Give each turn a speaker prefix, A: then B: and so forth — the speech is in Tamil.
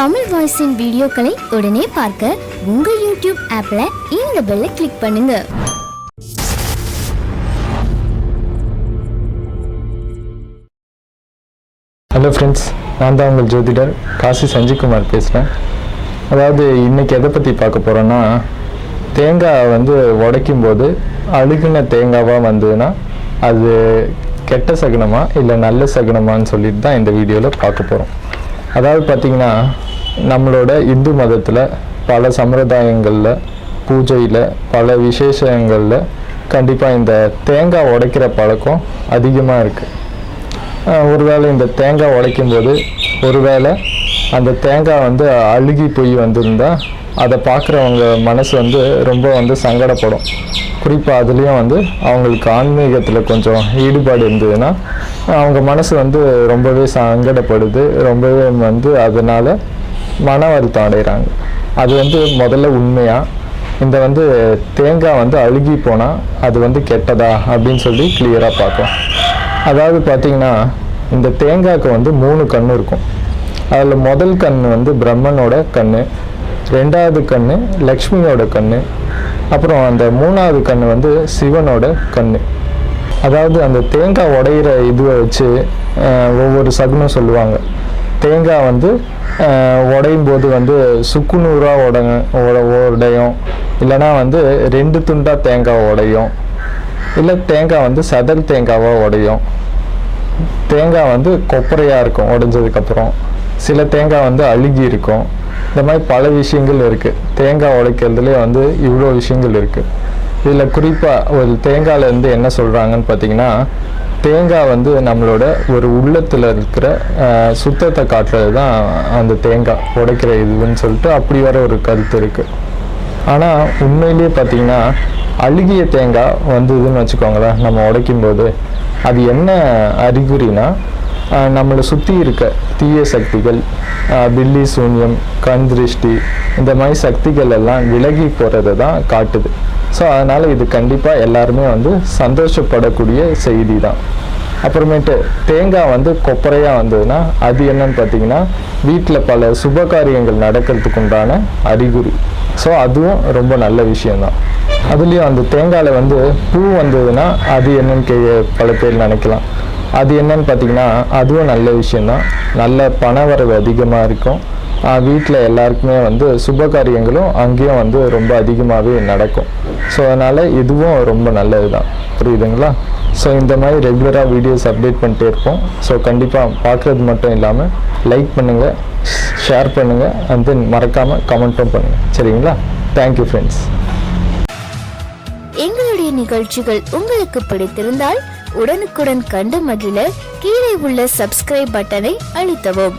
A: தமிழ் வாய்ஸின் வீடியோக்களை உடனே பார்க்க உங்க யூடியூப் ஆப்ல இந்த பெல்ல கிளிக் பண்ணுங்க.
B: ஹலோ ஃப்ரெண்ட்ஸ் நான் தான் உங்கள் ஜோதிடர் காசி சஞ்சிக்குமார் பேசுகிறேன் அதாவது இன்றைக்கி எதை பற்றி பார்க்க போகிறோன்னா தேங்காய் வந்து உடைக்கும் போது அழுகுன தேங்காவாக வந்ததுன்னா அது கெட்ட சகுனமா இல்லை நல்ல சகுனமான்னு சொல்லிட்டு தான் இந்த வீடியோவில் பார்க்க போகிறோம் அதாவது பார்த்திங்கன்னா நம்மளோட இந்து மதத்தில் பல சம்பிரதாயங்களில் பூஜையில் பல விசேஷங்களில் கண்டிப்பாக இந்த தேங்காய் உடைக்கிற பழக்கம் அதிகமாக இருக்குது ஒருவேளை இந்த தேங்காய் உடைக்கும் போது ஒருவேளை அந்த தேங்காய் வந்து அழுகி போய் வந்திருந்தா அதை பார்க்குறவங்க மனசு வந்து ரொம்ப வந்து சங்கடப்படும். குறிப்பாக அதுலேயும் வந்து அவங்களுக்கு ஆன்மீகத்தில் கொஞ்சம் ஈடுபாடு இருந்ததுன்னா அவங்க மனசு வந்து ரொம்பவே சங்கடப்படுது. ரொம்பவே வந்து அதனால் மன வருத்தம் அடைகிறாங்க. அது வந்து முதல்ல உண்மையாக இந்த வந்து தேங்காய் வந்து அழுகி போனால் அது வந்து கெட்டதா? அப்படின்னு சொல்லி கிளியராக பார்க்கலாம். அதாவது பார்த்தீங்கன்னா இந்த தேங்காய்க்கு வந்து மூணு கண் இருக்கும். அதில் முதல் கண் வந்து பிரம்மனோட கண் ரெண்டாவது கண் லக்ஷ்மியோட கண் அப்புறம் அந்த மூணாவது கண் வந்து சிவனோட கண் அதாவது அந்த தேங்காய் உடையிற இதுவை வச்சு ஒவ்வொரு சகுனம் சொல்லுவாங்க. தேங்காய் வந்து உடையும் போது வந்து சுக்குநூறாக உடங்க உட- உடையும். இல்லைன்னா வந்து ரெண்டு துண்டா தேங்காய் உடையும். இல்லை தேங்காய் வந்து சதல் தேங்காவாக உடையும். தேங்காய் வந்து கொப்பரையாக இருக்கும் உடைஞ்சதுக்கப்புறம். சில தேங்காய் வந்து அழுகி இருக்கும். இந்த மாதிரி பல விஷயங்கள் இருக்குது தேங்காய் உடைக்கிறதுலே வந்து இவ்வளோ விஷயங்கள் இருக்குது இதில் குறிப்பாக ஒரு தேங்காயிலேருந்து என்ன சொல்கிறாங்கன்னு பார்த்தீங்கன்னா தேங்காய் வந்து நம்மளோட ஒரு உள்ளத்தில் இருக்கிற சுத்தத்தை காட்டுறது தான் அந்த தேங்காய் உடைக்கிற இதுன்னு சொல்லிட்டு அப்படி வர ஒரு கருத்து இருக்குது ஆனால் உண்மையிலேயே பார்த்தீங்கன்னா அழுகிய தேங்காய் வந்ததுன்னு வச்சுக்கோங்களேன் நம்ம உடைக்கும் போது அது என்ன அறிகுறினா நம்மளை சுற்றி இருக்க தீய சக்திகள் பில்லி சூன்யம் கண் திருஷ்டி இந்த மாதிரி சக்திகள் எல்லாம் விலகி போகிறத தான் காட்டுது. ஸோ அதனால் இது கண்டிப்பாக எல்லாருமே வந்து சந்தோஷப்படக்கூடிய செய்தி தான் அப்புறமேட்டு தேங்காய் வந்து கொப்பரையாக வந்ததுன்னா அது என்னன்னு பார்த்தீங்கன்னா வீட்டில் பல சுப காரியங்கள் நடக்கிறதுக்கு உண்டான அறிகுறி. ஸோ அதுவும் ரொம்ப நல்ல விஷயந்தான் அதுலேயும் அந்த தேங்காயில் வந்து பூ வந்ததுன்னா அது என்னன்னு கே பல பேர் நினைக்கலாம். அது என்னன்னு பார்த்தீங்கன்னா அதுவும் நல்ல விஷயந்தான் நல்ல பண வரவு அதிகமாக இருக்கும். வீட்டில் எல்லாருக்குமே வந்து சுப காரியங்களும் அங்கேயும் வந்து ரொம்ப அதிகமாகவே நடக்கும். ஸோ அதனால் இதுவும் ரொம்ப நல்லது தான் புரியுதுங்களா? ஸோ இந்த மாதிரி ரெகுலராக வீடியோஸ் அப்டேட் பண்ணிட்டே இருப்போம். ஸோ கண்டிப்பாக பார்க்குறது மட்டும் இல்லாமல் லைக் பண்ணுங்கள் ஷேர் பண்ணுங்கள் அண்ட் தென் மறக்காமல் கமெண்ட்டும் பண்ணுங்கள் சரிங்களா? தேங்க்யூ ஃப்ரெண்ட்ஸ்
A: எங்களுடைய நிகழ்ச்சிகள் உங்களுக்கு பிடித்திருந்தால் உடனுக்குடன் கண்டு மகிழ கீழே உள்ள சப்ஸ்கிரைப் பட்டனை அழுத்தவும்.